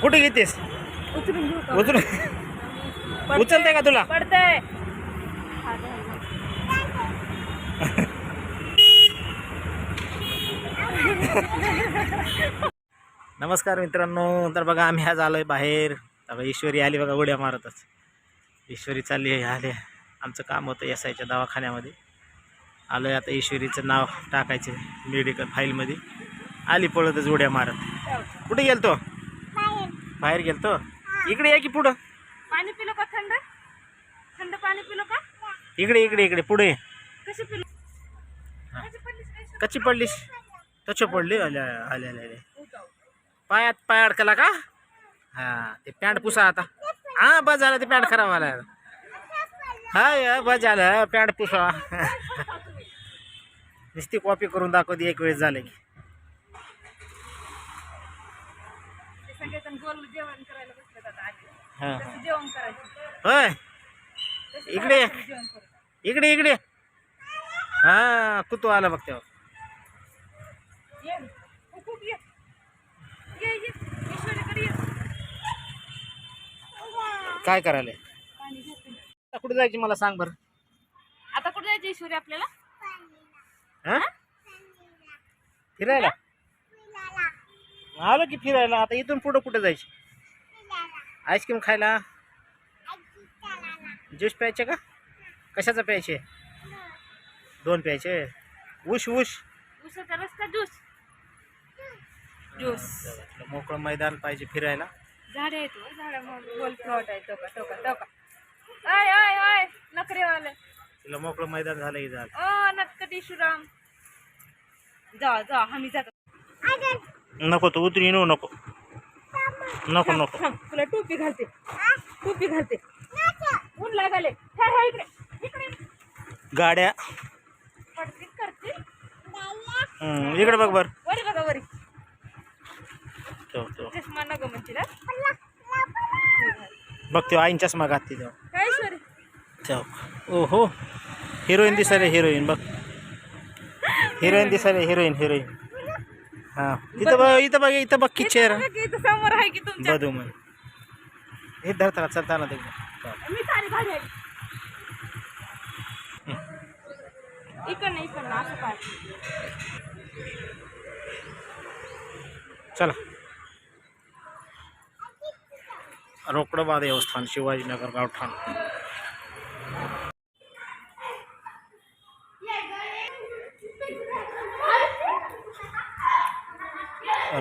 कुठे घेतेस? उचलून घेऊ का? उचलून उचलते का तुला? पडतंय. नमस्कार मित्रांनो तर बघा आम्ही आज आलोय बाहेर. बघा ईश्वरी आली बघा उड्या मारतच. ईश्वरी चालली आहे आले आमचं काम होतं एस आयच्या दवाखान्यामध्ये. आलोय आता ईश्वरीचं नाव टाकायचं मेडिकल फाईलमध्ये आली पळतच उड्या मारत. कुठे गेलतो बाहेर गेलतो इकडे या की पुढं पाणी पिलो का थंड थंड पाणी पिलो का इकडे इकडे इकडे पुढे कशी पिलो कच्ची पडलीस तच पडली आल्या आल्या. पायात पाय अडकला का हा ते पॅन्ट पुसा आता हा बस झालं ते पॅन्ट खराब आला हा बस झालं पॅन्ट पुसा नुसती कॉपी करून दाखवते एक वेळेस झालं की हा. तसं जेवण करायचं. होय? तसं इकडे. करायचं जेवण करून इकडे इकडे. हा कुतू आला बघ तेव्हा. ये. खूप खूप ये. ये ये. ईश्वरीकडे ये. काय करायला? पाणी घेते कुठे जायची मला सांग बरं. आता कुठे जायचं ईश्वरी आपल्याला? हा? फिरायला. आलो की फिरायला. आता इथून पुढं कुठं जायची? आईस्क्रीम खायला? ज्यूस प्यायचे का? कशाचं प्यायचे? दोन प्यायचे. उश उश. उसाचा ज्यूस. ज्यूस. मोकळं मैदान पाहिजे फिरायला. झाड झाडा गोल प्लॉट आहे तो का तो का तो का आय आय आय नखरेवाले. तुला मोकळं मैदान झालं की झालं. ओ नटकटी शुराम जा जा आम्ही जातो. नको तू उतरी येऊ नको. नको नको. तुला टोपी घालते. टोपी घालते. ऊन लागाले. हा हा इकडे. इकडे. गाड्या. हम्म, इकडे बघ बर. वरी बघा वरी. ठेव ठेव. चष्मा नको म्हणतील बघ तेव्हा आईन चष्मा घातली तेव्हा. काय सॉरी ठेव. ओहो. हिरोईन दिसायला हिरोईन बघ. हिरोईन दिसायला हिरोईन हिरोईन. हा. इथं बघ इथं बघ इथं बघ की चेहरा इथं समोर आहे की तुमच्या. बधू म्हण हे धरताना चलताना ते मी सारी भारी आहे. इकडनं इकडनं असं पाय. चला. रोकडोबा देवस्थान शिवाजीनगर गावठाण.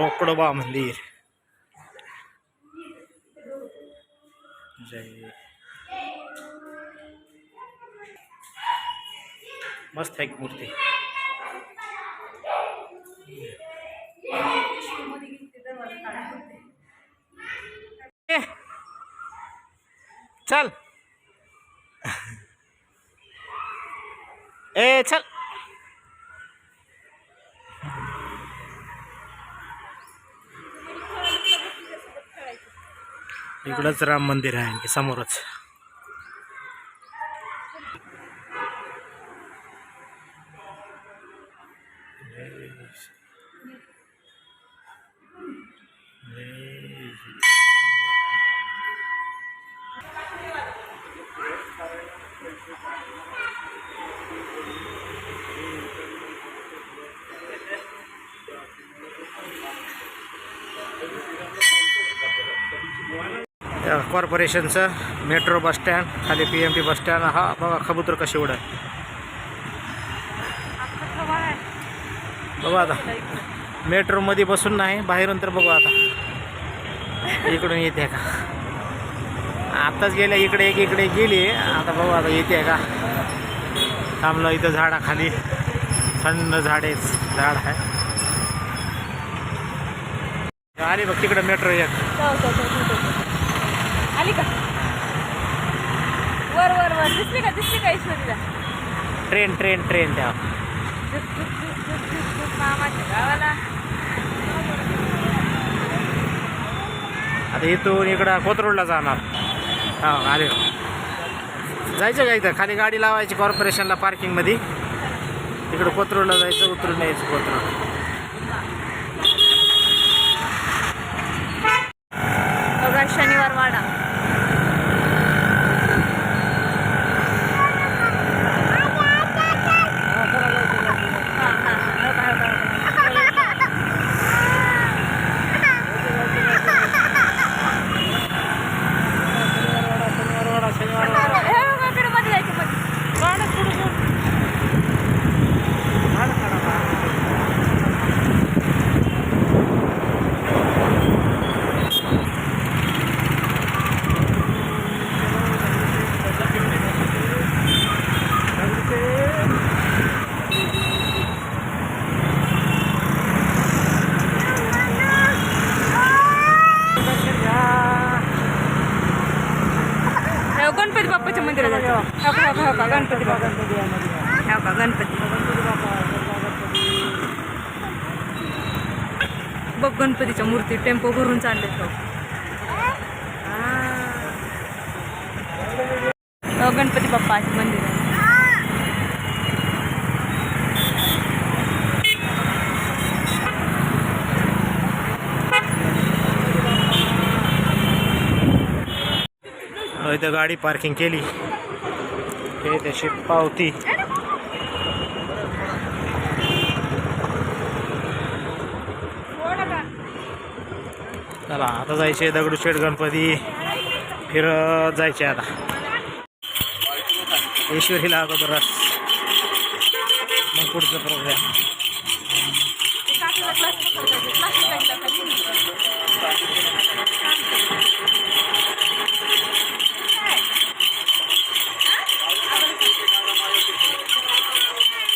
रोकडोबा मंदिर. जय. मस्त है मूर्ति. चल. ए चल. इकडंच राम मंदिर आहे आणखी समोरच. कॉर्पोरेशनचं मेट्रो बस स्टँड खाली P M T bus stand हा बघा खबूतर कशी उड आहे बघू आता. मेट्रोमध्ये बसून नाही बाहेरून तर बघू आता. इकडून येते का? आत्ताच गेल्या इकडे एक इकडे गेली. आता बघू आता येते का? थांबलं इथं झाडाखाली. थंड झाडेच झाड आहे. आली बघ तिकडं मेट्रो एक आली का वर दिसली का? दिसली का ईश्वरीला ट्रेन ट्रेन ट्रेन त्या झुक, झुक, झुक, झुक, झुक, झुक, मामाच्या गावाला. आता इथून इकडं कोथरूडला जाणार. हा आले. जायचं का इथं? खाली गाडी लावायची कॉर्पोरेशनला पार्किंगमध्ये इकडं कोथरूडला जायचं उतरून यायचं कोथरूड का गणपती बाप्पा हो का गणपती बघ गणपतीच्या मूर्ती टेम्पो भरून चालले तो. गणपती बाप्पाचं मंदिर आहे इथं गाडी पार्किंग केली. हे त्याची पावती चला आता जायचे दगडूशेठ गणपती फिरत जायचे आता. ईश्वरीला अगोदर मग पुढचं प्रोग्राम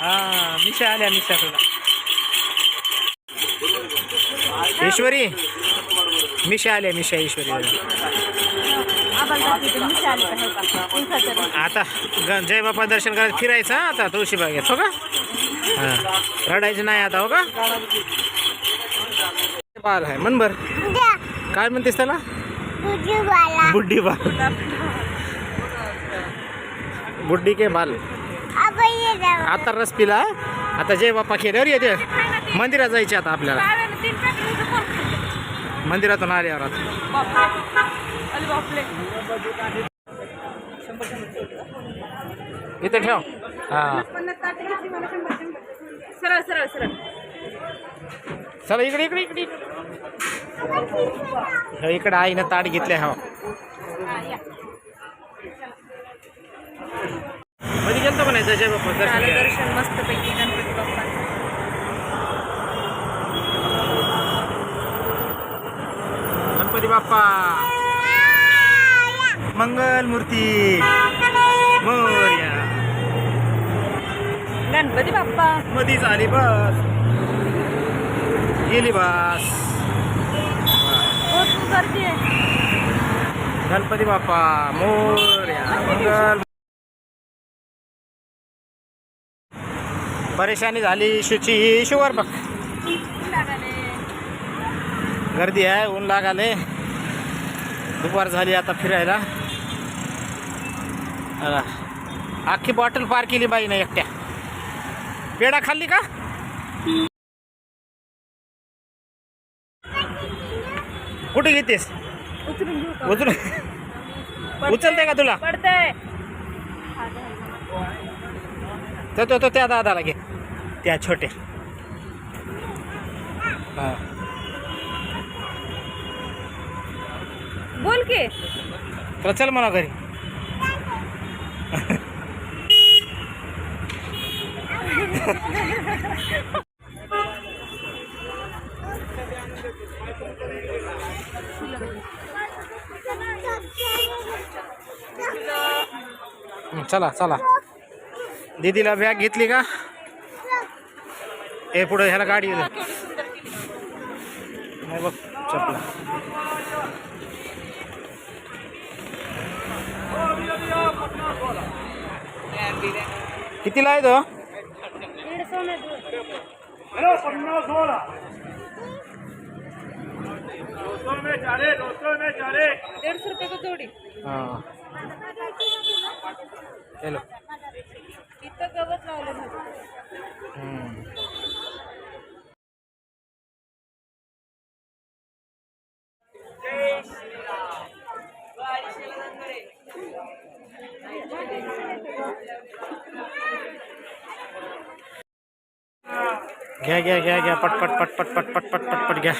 हा मिशा आल्या मिशाकडं ईश्वरी मिशा आल्या मिशा ईश्वरी आता ग जय बापा दर्शन करायला फिरायचं हा आता तुळशी बागेत हो का? हां. रडायचं नाही आता हो का? बाल आहे मन बर. काय म्हणतेस त्याला? बुड्डी बाल. बुड्डी के बाल. आता रस पिला आता जय बाप्पा खेळल्यावर येते मंदिरात जायचे आता आपल्याला. मंदिरातून आल्यावर आता इथे ठेव. हा. सरळ सरळ सरळ. चला इकडे इकडे इकडे. इकडे आईनं ताट घेतले हो. हा. मध्ये गेलतो का नाही जय बाप्पा? दर्शन मस्त पैकी गणपती बाप्पा गणपती बाप्पा. मंगल मूर्ती. मोर्या. गणपती बाप्पा. मधीच आली बस. गेली बस. गणपती बाप्पा मोर्या मंगल. परेशानी झाली शुची शुगर बघ. गर्दी आहे ऊन लागाले. दुपार झाली आता फिरायला. अख्खी बॉटल पार केली बाईनं एकट्या. पेढा खाल्ली का? कुठे घेतेस? उचलून उचलते का? तुला? तो तो त्या दादाला घे. त्या छोटे हा. बोल के। तर चल म्हणा घरी. हं, चला चला. दीदीला बॅग घेतली का? हे पुढे ह्याला गाडी. नाही बघ चपला. कितीला आहे तो? दीडशे रुपये का जोडी? हां. हॅलो इथं गवत लावलं नव्हतं घ्या घ्या घ्या घ्या पटपट पट पट पट पट पट पट पट घ्या.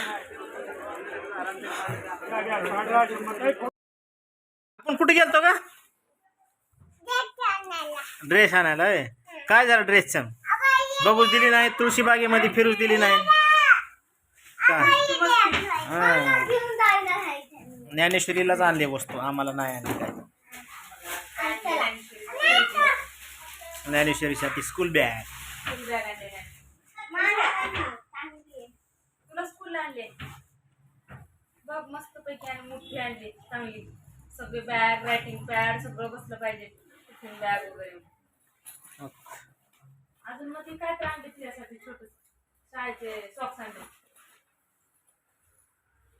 आपण कुठे गेलतो का? ड्रेस आणायला काय झालं ड्रेसचं बघूच दिली नाही तुळशी बागेमध्ये फिरूच दिली नाही. ज्ञानेश्वरीलाच आणली वस्तू आम्हाला नाही आणली काय? ज्ञानेश्वरीसाठी स्कूल बॅग तुला स्कूल आणले. बघ मस्त पैकी आणि मोठी आणली चांगली. सगळे बॅग रायटिंग पॅड सगळं बसलं पाहिजे. बॅग वगैरे. अजून मग ती काय तर आणली तिच्यासाठी छोट शाळेचे सॉक्स आणले.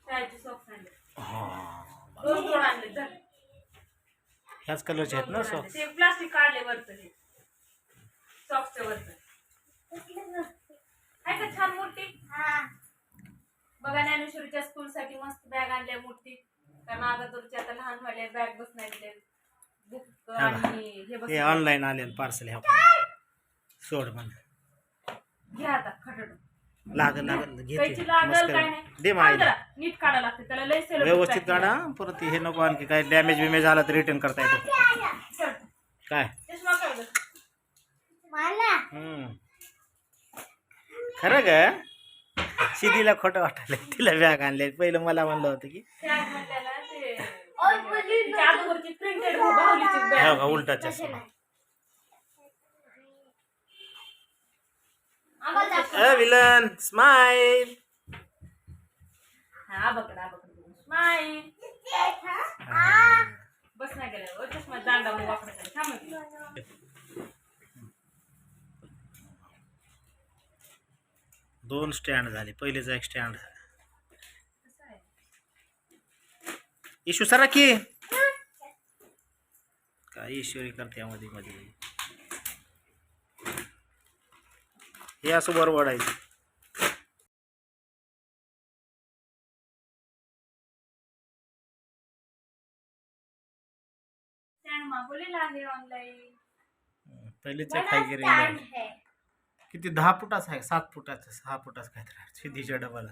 शाळेचे सॉक्स आणले. दोन आणले. ह्याच कलरचे आहेत ना सॉक्स. ते प्लास्टिक काढले वरचं हे सॉक्सच्या वरचं आहे का छान मोठी बघा ज्ञानेश्वरीच्या स्कूल साठी मस्त बॅग आणली आहे मोठी कारण अगोदरची आता लहान वाले बॅग बसणार बुक आणि हे हे ऑनलाईन आलेलं पार्सल ह्या सोड म्हण घ्या आता खटड लागल लागल घेते लागल काय नाही. दे काढ नीट काढा लागते त्याला लय सेलो व्यवस्थित काढा परत हे नको आणखी काय डॅमेज बिमेज झाला तर रिटर्न करता येतो. काय? हम्म. खरं ग शिदीला खोटं वाटायला तिला बॅग आणले पहिलं मला म्हणलं होतं की हो बॅग का उलटा चष्मा अ विलन स्माइल हा बकड बकड स्माईल बस नाही गेला चष्मा दांडा वापरायचा. थांब दोन स्टँड झाले. पहिलेचा एक स्टँड? इशू सरा की. काय ईश्वरी करते मध्ये मध्ये. हे असं मागवलेला आहे ऑनलाईन पहिलेच खाई गेले किती दहा फुटाचा आहे सात फुटाचा सहा फुटाचा काय तर सिद्धीच्या डबाला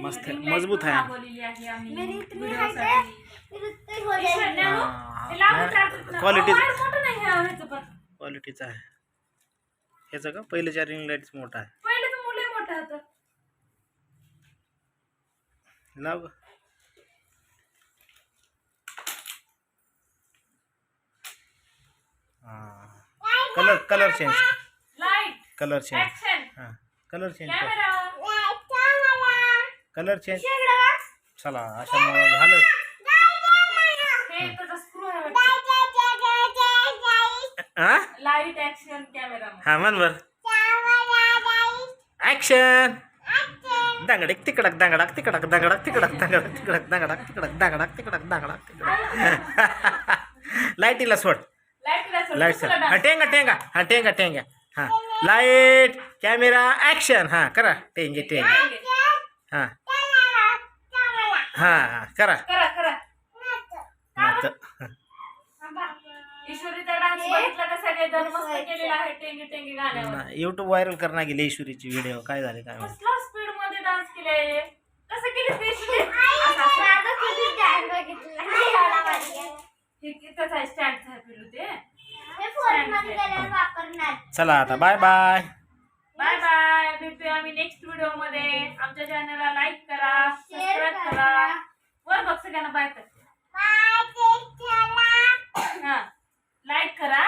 मस्त आहे, मजबूत आहे. क्वालिटी. क्वालिटीचा आहे. ह्याचं का? पहिलेच्या रिंग लाइट मोठा आहे. लाव colour colour change colour change हां कलर चेंज कर. कलर चेंज चला अशामुळे झालं. हे त्याचा स्क्रू आहे. हा लाइट ऍक्शन कॅमेरा हा म्हण बर. ऍक्शन दांगडक तिकडक दांगडक तिकडक दांगडक तिकडक दांगडक तिकडक दांगडक तिकडक दांगडक तिकडक दांगडक तिकडक. लाईटीला सोड. लाइट लाइट सोड. हा टेंगा टेंगा हा टेंगा टेंगा हा लाइट कॅमेरा ऍक्शन हा करा टेंगे टेंगे हा हा हा करा करा करा आता ईश्वरीचा डान्स बघितला का सगळे जण मस्त केलेला आहे टेंगी टेंगी गाण्यावर युट्यूब व्हायरल करणार गेले ईश्वरीची व्हिडिओ काय झाले काय माहिती. कसला स्पीडमध्ये डान्स केलाय कसं केली ते ईश्वरी? असं- असं. हे वापरणार चला आता बाय बाय बाय बाय भेटूया आम्ही नेक्स्ट व्हिडिओमध्ये. आमच्या चॅनलला लाईक करा सबस्क्राईब करा. वर बघ सगळ्यांना बाय कर लाईक करा.